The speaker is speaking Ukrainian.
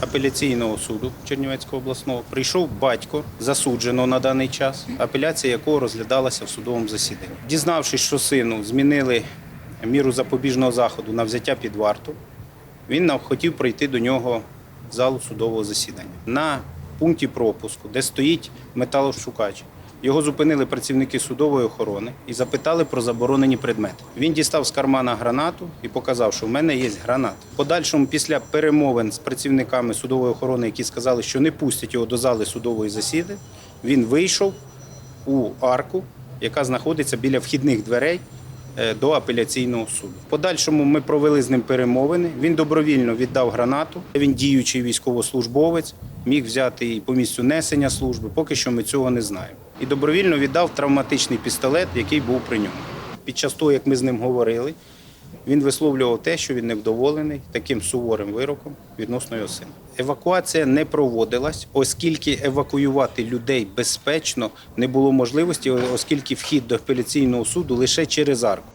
апеляційного суду Чернівецького обласного прийшов батько засудженого на даний час, апеляція якого розглядалася в судовому засіданні. Дізнавшись, що сину змінили міру запобіжного заходу на взяття під варту, він хотів прийти до нього в залу судового засідання. На пункті пропуску, де стоїть металошукач, його зупинили працівники судової охорони і запитали про заборонені предмети. Він дістав з кармана гранату і показав, що в мене є гранат. Подальшому, після перемовин з працівниками судової охорони, які сказали, що не пустять його до зали судової засіди, він вийшов у арку, яка знаходиться біля вхідних дверей е, до апеляційного суду. Подальшому ми провели з ним перемовини. Він добровільно віддав гранату. Він діючий військовослужбовець, міг взяти і по місцю несення служби. Поки що ми цього не знаємо. І добровільно віддав травматичний пістолет, який був при ньому. Під час того, як ми з ним говорили, він висловлював те, що він невдоволений таким суворим вироком відносно його сина. Евакуація не проводилась, оскільки евакуювати людей безпечно не було можливості, оскільки вхід до апеляційного суду лише через арку.